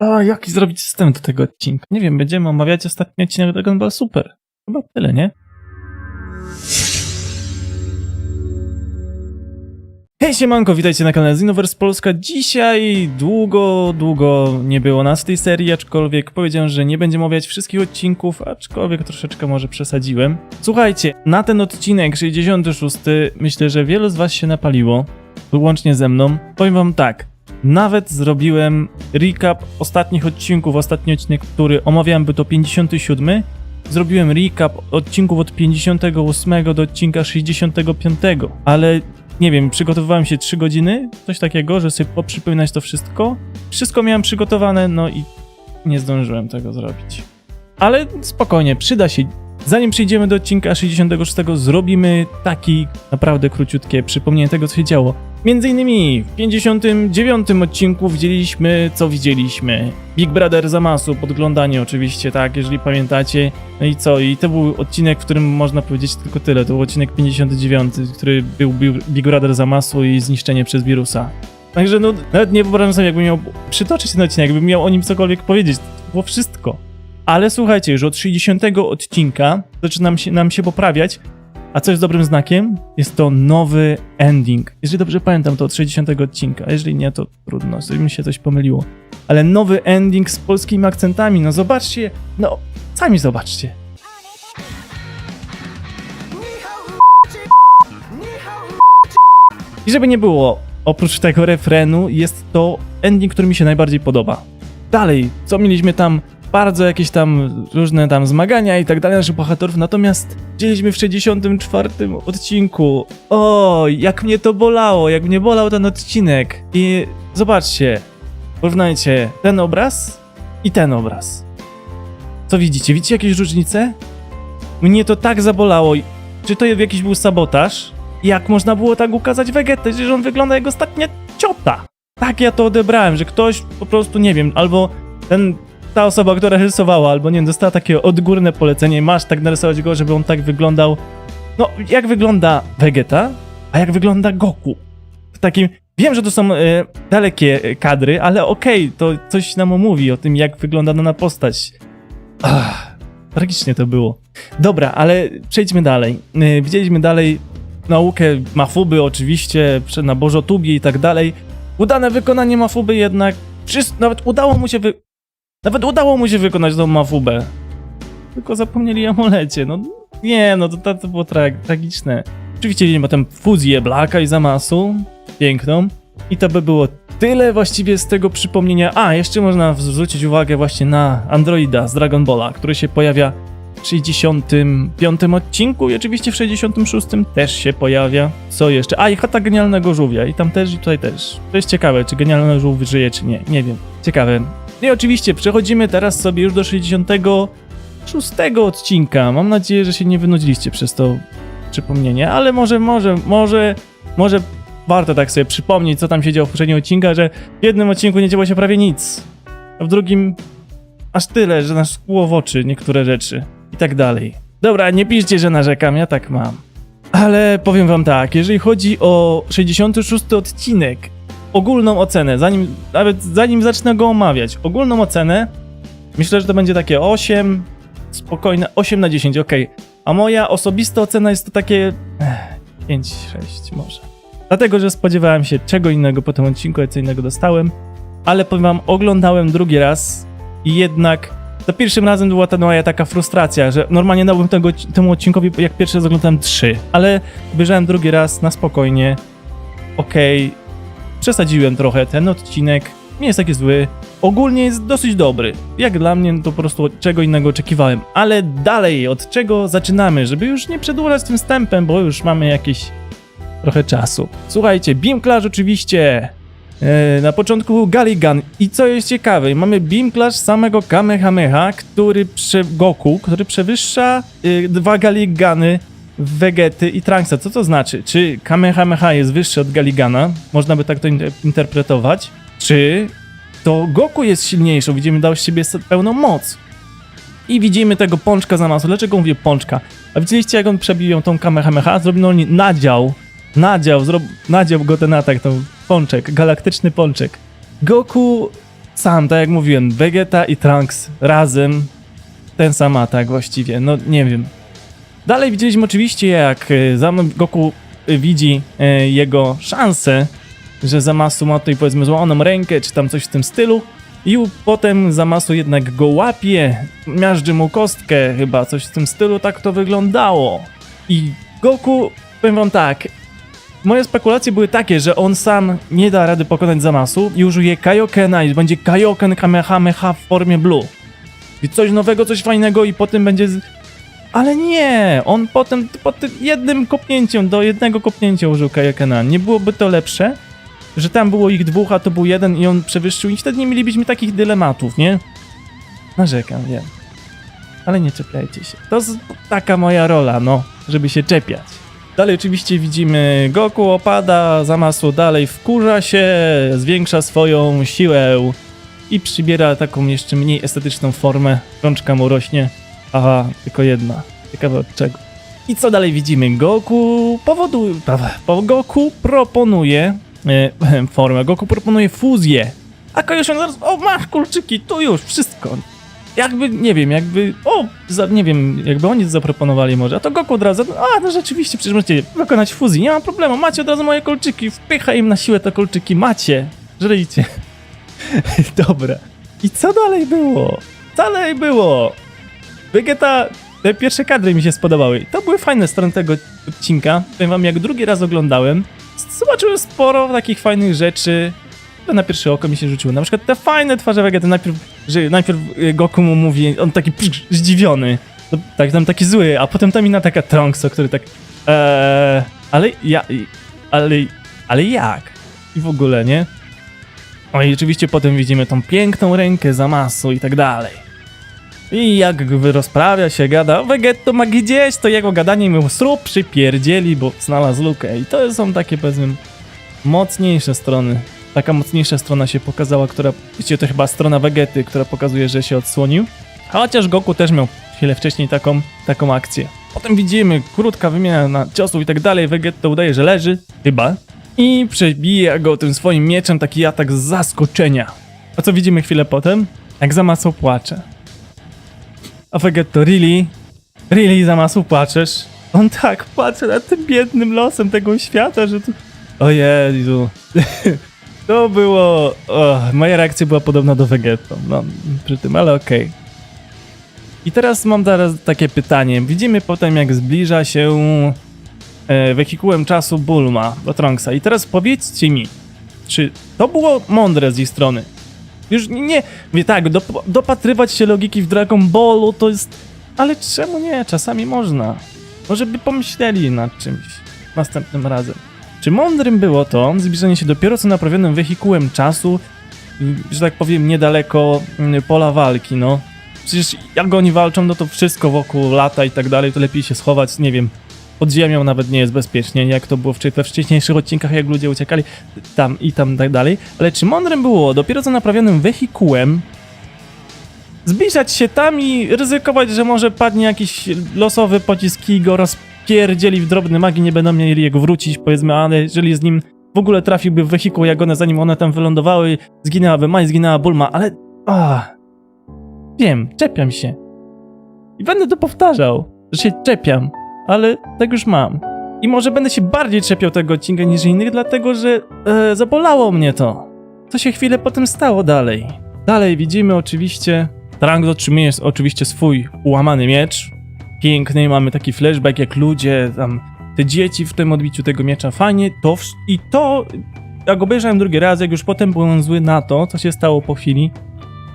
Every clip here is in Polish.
A, jaki zrobić system do tego odcinka? Nie wiem, będziemy omawiać ostatni odcinek Dragon Ball Super. Chyba tyle, nie? Hej siemanko, witajcie na kanale Xenoverse Polska. Dzisiaj długo, długo nie było nas w tej serii, aczkolwiek powiedziałem, że nie będziemy omawiać wszystkich odcinków, aczkolwiek troszeczkę może przesadziłem. Słuchajcie, na ten odcinek 66 myślę, że wielu z was się napaliło, łącznie ze mną. Powiem wam tak, nawet zrobiłem recap ostatnich odcinków. Ostatni odcinek, który omawiałem, był to 57. Zrobiłem recap odcinków od 58 do odcinka 65, ale nie wiem, przygotowywałem się 3 godziny, coś takiego, że sobie poprzypominać to wszystko. Wszystko miałem przygotowane, no i nie zdążyłem tego zrobić. Ale spokojnie, przyda się. Zanim przejdziemy do odcinka 66, zrobimy taki naprawdę króciutkie przypomnienie tego, co się działo. Między innymi w 59 odcinku widzieliśmy, co widzieliśmy. Big Brother Zamasu, podglądanie oczywiście, tak, jeżeli pamiętacie. No i co? I to był odcinek, w którym można powiedzieć tylko tyle. To był odcinek 59, który był Bi- Big Brother Zamasu i zniszczenie przez wirusa. Także no, nawet nie wyobrażam sobie, jakbym miał przytoczyć ten odcinek, jakbym miał o nim cokolwiek powiedzieć. To było wszystko. Ale słuchajcie, już od 60 odcinka zaczyna się, nam się poprawiać, a co jest dobrym znakiem? Jest to nowy ending. Jeżeli dobrze pamiętam, to od 60 odcinka, a jeżeli nie, to trudno, sobie mi się coś pomyliło. Ale nowy ending z polskimi akcentami, no zobaczcie, no sami zobaczcie. I żeby nie było, oprócz tego refrenu, jest to ending, który mi się najbardziej podoba. Dalej, co mieliśmy tam? Bardzo jakieś tam różne tam zmagania i tak dalej naszych bohaterów, natomiast widzieliśmy w 64 odcinku. O, jak mnie to bolało, jak mnie bolał ten odcinek. I zobaczcie, porównajcie ten obraz i ten obraz. Co widzicie? Widzicie jakieś różnice? Mnie to tak zabolało. Czy to jakiś był sabotaż? Jak można było tak ukazać Vegetę, że on wygląda jak ostatnia ciota? Tak ja to odebrałem, że ktoś po prostu, nie wiem, albo ten, ta osoba, która rysowała, albo nie wiem, dostała takie odgórne polecenie, masz tak narysować go, żeby on tak wyglądał. No, jak wygląda Vegeta, a jak wygląda Goku? W takim, wiem, że to są e, dalekie e, kadry, ale okej, to coś nam mówi o tym, jak wygląda dana postać. Ach, tragicznie to było. Dobra, ale przejdźmy dalej. E, widzieliśmy dalej naukę Mafuby oczywiście, na Bożotubie i tak dalej. Udane wykonanie Mafuby jednak, wszyscy, nawet udało mu się wy... Nawet udało mu się wykonać tą Mafubę. Tylko zapomnieli amulecie, no nie, no to, to, to było tra tragiczne. Oczywiście widzimy potem fuzję Blacka i Zamasu, piękną. I to by było tyle właściwie z tego przypomnienia. A, jeszcze można zwrócić uwagę właśnie na Androida z Dragon Balla, który się pojawia w 65 odcinku i oczywiście w 66 też się pojawia. Co jeszcze? A, i chata genialnego żółwia. I tam też, i tutaj też. To jest ciekawe, czy genialny żółw żyje, czy nie. Nie wiem. Ciekawe. No I oczywiście przechodzimy teraz sobie już do 66 odcinka. Mam nadzieję, że się nie wynudziliście przez to przypomnienie, ale może, może, może, może warto tak sobie przypomnieć, co tam się działo w poprzednim odcinku, że w jednym odcinku nie działo się prawie nic, a w drugim aż tyle, że nas szkło w oczy niektóre rzeczy i tak dalej. Dobra, nie piszcie, że narzekam, ja tak mam. Ale powiem wam tak, jeżeli chodzi o 66 odcinek, ogólną ocenę, zanim, nawet zanim zacznę go omawiać, ogólną ocenę, myślę, że to będzie takie 8, spokojne, 8 na 10, ok. A moja osobista ocena jest to takie 5, 6 może. Dlatego, że spodziewałem się czego innego po tym odcinku, co innego dostałem. Ale powiem wam, oglądałem drugi raz i jednak za pierwszym razem była ta moja taka frustracja, że normalnie dałbym tego, temu odcinkowi, jak pierwszy raz oglądałem trzy, ale obejrzałem drugi raz na spokojnie. Okej, przesadziłem trochę, ten odcinek nie jest taki zły. Ogólnie jest dosyć dobry. Jak dla mnie to po prostu czego innego oczekiwałem. Ale dalej, od czego zaczynamy, żeby już nie przedłużać tym wstępem, bo już mamy jakieś trochę czasu. Słuchajcie, Beam Clash oczywiście. E, na początku Galigan. I co jest ciekawe, mamy Beam Clash samego Kamehameha, który prze... Goku, który przewyższa y, dwa Galigany Vegety i Trunks'a. Co to znaczy? Czy Kamehameha jest wyższy od Galigana? Można by tak to in- interpretować. Czy to Goku jest silniejszy? Widzimy, dał z siebie pełną moc. I widzimy tego pączka za masą. Dlaczego mówię pączka? A widzieliście, jak on przebił tą Kamehameha? Zrobił on nadział. Nadział, zrob... nadział go ten atak, ten pączek, galaktyczny pączek. Goku sam, tak jak mówiłem, Vegeta i Trunks razem, ten sam atak właściwie, no nie wiem. Dalej widzieliśmy oczywiście, jak e, Goku e, widzi e, jego szansę, że Zamasu ma tutaj powiedzmy złamaną rękę, czy tam coś w tym stylu. I potem Zamasu jednak go łapie, miażdży mu kostkę, chyba coś w tym stylu, tak to wyglądało. I Goku, powiem wam tak, moje spekulacje były takie, że on sam nie da rady pokonać Zamasu i użyje Kaiokena i będzie Kaioken Kamehameha w formie Blue. I coś nowego, coś fajnego i potem będzie... Ale nie! On potem po tym jednym kopnięciem, do jednego kopnięcia użył Kaiokena. Nie byłoby to lepsze? Że tam było ich dwóch, a to był jeden i on przewyższył i wtedy nie mielibyśmy takich dylematów, nie? Narzekam, wiem. Ale nie czepiajcie się. To taka moja rola, no, żeby się czepiać. Dalej oczywiście widzimy Goku opada, Zamasu dalej wkurza się, zwiększa swoją siłę i przybiera taką jeszcze mniej estetyczną formę. Rączka mu rośnie. Aha, tylko jedna. Ciekawe od czego. I co dalej widzimy? Goku powoduje... Po Goku proponuje e, formę. Goku proponuje fuzję. A Kaioshin zaraz, o masz kulczyki, tu już, wszystko. Jakby, nie wiem, jakby, o, za, nie wiem, jakby oni zaproponowali może, a to Goku od razu, a no rzeczywiście, przecież możecie wykonać fuzję, nie ma problemu, macie od razu moje kolczyki, wpycha im na siłę te kolczyki, macie, żryjcie. Dobra. I co dalej było? Dalej było? Vegeta, te pierwsze kadry mi się spodobały. To były fajne strony tego odcinka. Powiem wam, jak drugi raz oglądałem, zobaczyłem sporo takich fajnych rzeczy, to na pierwsze oko mi się rzuciło. Na przykład te fajne twarze Vegety, najpierw, że najpierw y, Goku mu mówi, on taki psz, zdziwiony, no, tak tam taki zły, a potem tam inna taka Trunkso, który tak, eee, ale ja, ale, ale jak? I w ogóle, nie? No i oczywiście potem widzimy tą piękną rękę Zamasu i tak dalej. I jak rozprawia się, gada, Vegetto ma gdzieś, to jego gadanie mu srób przypierdzieli, bo znalazł lukę. I to są takie, powiedzmy, mocniejsze strony. Taka mocniejsza strona się pokazała, która, wiecie, to chyba strona Vegety, która pokazuje, że się odsłonił. Chociaż Goku też miał chwilę wcześniej taką, taką akcję. Potem widzimy krótka wymiana na ciosów i tak dalej. Vegetto udaje, że leży, chyba. I przebija go tym swoim mieczem taki atak z zaskoczenia. A co widzimy chwilę potem? Jak Zamasu płacze. A Vegetto, really? Really, Zamasu, płaczesz? On tak płacze nad tym biednym losem tego świata, że tu... O Jezu. To było... Moja reakcja była podobna do Vegetto. No, przy tym, ale okej. I teraz mam teraz takie pytanie. Widzimy potem, jak zbliża się e, wehikułem czasu Bulma do Trunksa. I teraz powiedzcie mi, czy to było mądre z jej strony? Już nie, mówię tak, dop dopatrywać się logiki w Dragon Ballu to jest... Ale czemu nie? Czasami można. Może by pomyśleli nad czymś następnym razem. Czy mądrym było to zbliżenie się dopiero co naprawionym wehikułem czasu, y, że tak powiem, niedaleko y, pola walki, no? Przecież jak oni walczą, no to wszystko wokół lata i tak dalej, to lepiej się schować, nie wiem, pod ziemią nawet nie jest bezpiecznie, jak to było we wcześniejszych odcinkach, jak ludzie uciekali tam i tam tak dalej. Ale czy mądrym było dopiero co naprawionym wehikułem zbliżać się tam i ryzykować, że może padnie jakiś losowy pocisk i go rozpierdzieli w drobny magii, nie będą mieli jego wrócić, powiedzmy, ale jeżeli z nim w ogóle trafiłby w wehikuł jak one, zanim one tam wylądowały, zginęłaby Mai, zginęła Bulma, ale... Ah, wiem, czepiam się. I będę to powtarzał, że się czepiam, ale tak już mam. I może będę się bardziej czepiał tego odcinka niż innych, dlatego że e, zabolało mnie to. Co się chwilę potem stało dalej. Dalej widzimy oczywiście, Trunks otrzymuje oczywiście swój ułamany miecz. Piękny, mamy taki flashback jak ludzie, tam te dzieci w tym odbiciu tego miecza, fajnie. To wsz- I to, jak obejrzałem drugi raz, jak już potem byłem zły na to, co się stało po chwili,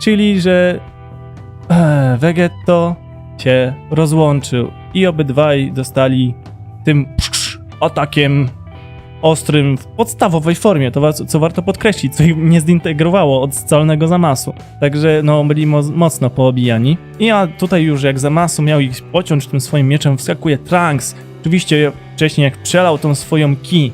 czyli że e, Vegetto się rozłączył i obydwaj dostali tym atakiem ostrym w podstawowej formie, to co warto podkreślić, co ich nie zintegrowało od scalnego zamasu. Także no byli mo mocno poobijani. I a tutaj już jak zamasu miał ich pociąć tym swoim mieczem, wskakuje Trunks. Oczywiście wcześniej jak przelał tą swoją ki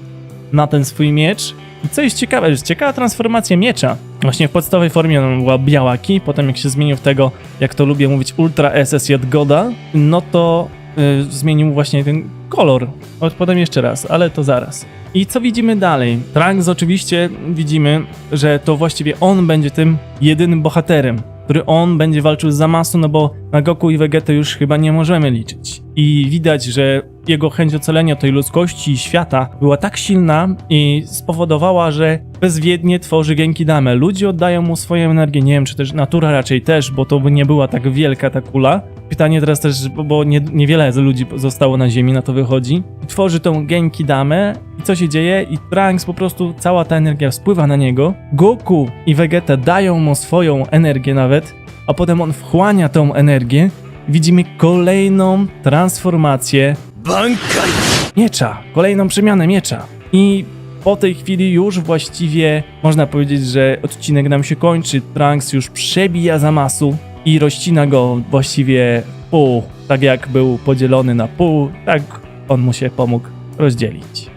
na ten swój miecz. I co jest ciekawe, jest ciekawa transformacja miecza. Właśnie w podstawowej formie ona była biała ki, potem jak się zmienił w tego, jak to lubię mówić, Ultra SSJ Goda, no to y, zmienił właśnie ten kolor. Od potem jeszcze raz, ale to zaraz. I co widzimy dalej? Trunks oczywiście widzimy, że to właściwie on będzie tym jedynym bohaterem, który on będzie walczył z Zamasu, no bo na Goku i Vegetę już chyba nie możemy liczyć. I widać, że jego chęć ocalenia tej ludzkości i świata była tak silna i spowodowała, że bezwiednie tworzy Genki Dame. Ludzie oddają mu swoją energię, nie wiem, czy też natura raczej też, bo to by nie była tak wielka ta kula. Pytanie teraz też, bo- nie, niewiele ludzi zostało na ziemi, na to wychodzi. Tworzy tą Genki Damę i co się dzieje? I Trunks po prostu, cała ta energia spływa na niego. Goku i Vegeta dają mu swoją energię nawet, a potem on wchłania tą energię. Widzimy kolejną transformację Bankaj! miecza, kolejną przemianę miecza. I po tej chwili już właściwie można powiedzieć, że odcinek nam się kończy. Trunks już przebija Zamasu i rozcina go właściwie w pół. Tak jak był podzielony na pół, tak on mu się pomógł rozdzielić.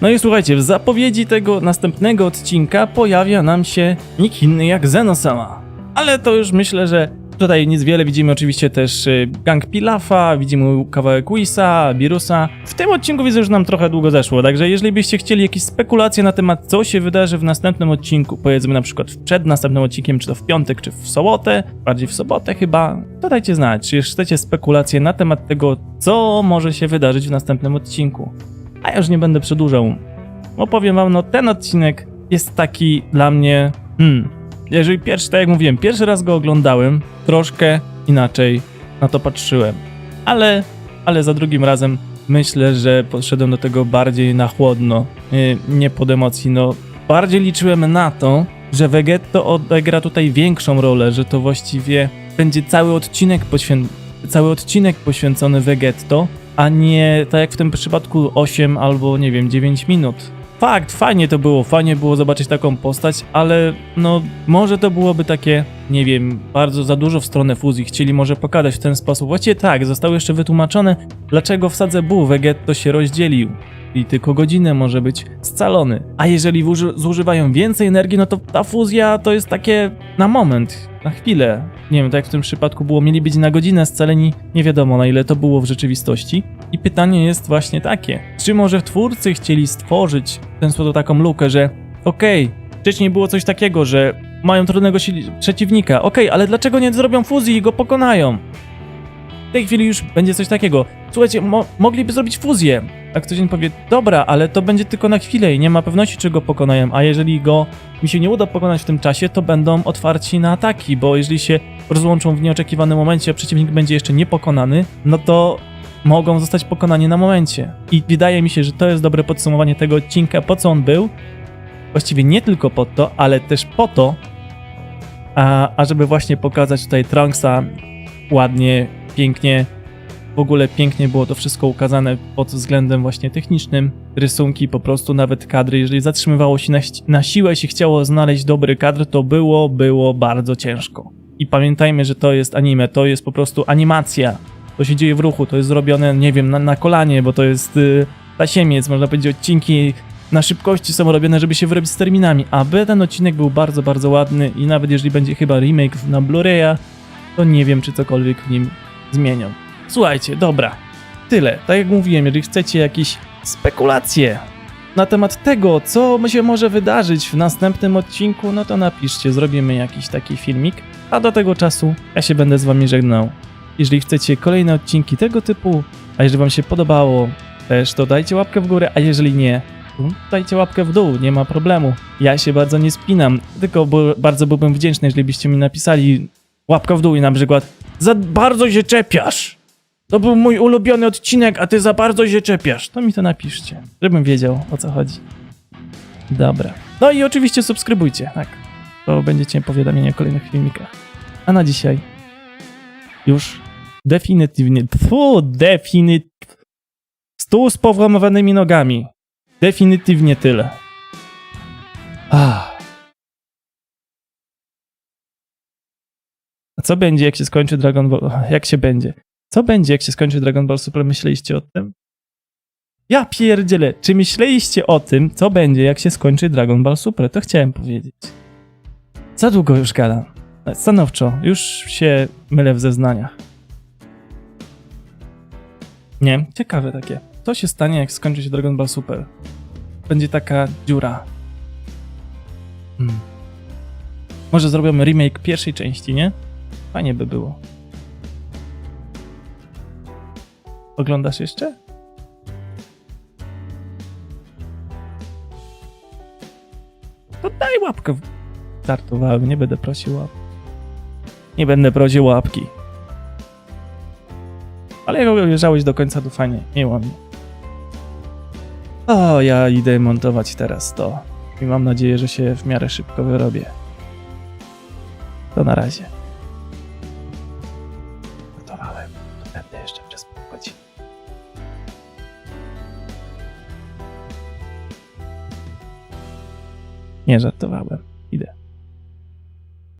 No i słuchajcie, w zapowiedzi tego następnego odcinka pojawia nam się nikt inny jak Zenosama. Ale to już myślę, że tutaj nic wiele. Widzimy oczywiście też y, gang Pilafa, widzimy kawałek Wisa, Birusa. W tym odcinku widzę, że nam trochę długo zeszło, także jeżeli byście chcieli jakieś spekulacje na temat, co się wydarzy w następnym odcinku, powiedzmy na przykład przed następnym odcinkiem, czy to w piątek, czy w sobotę, bardziej w sobotę chyba, to dajcie znać, czy chcecie spekulacje na temat tego, co może się wydarzyć w następnym odcinku. A ja już nie będę przedłużał. Opowiem wam, no ten odcinek jest taki dla mnie. Hmm. Jeżeli pierwszy, tak jak mówiłem, pierwszy raz go oglądałem, troszkę inaczej na to patrzyłem. Ale, ale za drugim razem myślę, że podszedłem do tego bardziej na chłodno, nie, nie pod emocji. No, bardziej liczyłem na to, że Vegetto odegra tutaj większą rolę, że to właściwie będzie cały odcinek poświęcony cały odcinek poświęcony Vegetto, a nie tak jak w tym przypadku 8 albo nie wiem 9 minut. Fakt, fajnie to było, fajnie było zobaczyć taką postać, ale no może to byłoby takie, nie wiem, bardzo za dużo w stronę fuzji. Chcieli może pokazać w ten sposób. Właściwie tak, zostało jeszcze wytłumaczone, dlaczego w Sadze Bu Vegetto się rozdzielił i tylko godzinę może być scalony. A jeżeli zużywają więcej energii, no to ta fuzja to jest takie na moment, na chwilę. Nie wiem, tak jak w tym przypadku było, mieli być na godzinę scaleni, nie wiadomo na ile to było w rzeczywistości. I pytanie jest właśnie takie, czy może twórcy chcieli stworzyć ten sposób taką lukę, że okej, wcześniej było coś takiego, że mają trudnego przeciwnika, okej, ale dlaczego nie zrobią fuzji i go pokonają? W tej chwili już będzie coś takiego. Słuchajcie, mo- mogliby zrobić fuzję. A ktoś im powie, dobra, ale to będzie tylko na chwilę i nie ma pewności, czy go pokonają. A jeżeli go mi się nie uda pokonać w tym czasie, to będą otwarci na ataki, bo jeżeli się rozłączą w nieoczekiwanym momencie, a przeciwnik będzie jeszcze niepokonany, no to mogą zostać pokonani na momencie. I wydaje mi się, że to jest dobre podsumowanie tego odcinka, po co on był. Właściwie nie tylko po to, ale też po to, a, ażeby właśnie pokazać tutaj Trunksa ładnie, pięknie, w ogóle pięknie było to wszystko ukazane pod względem właśnie technicznym. Rysunki, po prostu nawet kadry. Jeżeli zatrzymywało się na, na siłę się chciało znaleźć dobry kadr, to było, było bardzo ciężko. I pamiętajmy, że to jest anime, to jest po prostu animacja. To się dzieje w ruchu, to jest zrobione, nie wiem, na, na kolanie, bo to jest y, tasiemiec, można powiedzieć, odcinki na szybkości są robione, żeby się wyrobić z terminami. Aby ten odcinek był bardzo, bardzo ładny i nawet jeżeli będzie chyba remake na Blu-raya, to nie wiem, czy cokolwiek w nim zmienią. Słuchajcie, dobra. Tyle. Tak jak mówiłem, jeżeli chcecie jakieś spekulacje na temat tego, co się może wydarzyć w następnym odcinku, no to napiszcie, zrobimy jakiś taki filmik. A do tego czasu ja się będę z wami żegnał. Jeżeli chcecie kolejne odcinki tego typu, a jeżeli wam się podobało, też to dajcie łapkę w górę, a jeżeli nie, dajcie łapkę w dół, nie ma problemu. Ja się bardzo nie spinam, tylko bardzo byłbym wdzięczny, jeżeli byście mi napisali łapka w dół i na przykład za bardzo się czepiasz. To był mój ulubiony odcinek, a ty za bardzo się czepiasz. To mi to napiszcie, żebym wiedział o co chodzi. Dobra. No i oczywiście subskrybujcie, tak. To będziecie powiadomieni o kolejnych filmikach. A na dzisiaj już definitywnie, fu, definit... Stół z powłamywanymi nogami. Definitywnie tyle. Ah. A co będzie, jak się skończy Dragon Ball? Jak się będzie? Co będzie, jak się skończy Dragon Ball Super? Myśleliście o tym? Ja pierdzielę. Czy myśleliście o tym, co będzie, jak się skończy Dragon Ball Super? To chciałem powiedzieć. Za długo już gadam. Stanowczo. Już się mylę w zeznaniach. Nie? Ciekawe takie. Co się stanie, jak skończy się Dragon Ball Super? Będzie taka dziura. Hmm. Może zrobimy remake pierwszej części, nie? Fajnie by było. Oglądasz jeszcze? To daj łapkę. Żartowałem, nie będę prosił łap. Nie będę prosił łapki. Ale jak obejrzałeś do końca, to fajnie, miło mi. O, ja idę montować teraz to. I mam nadzieję, że się w miarę szybko wyrobię. To na razie. Nie żartowałem.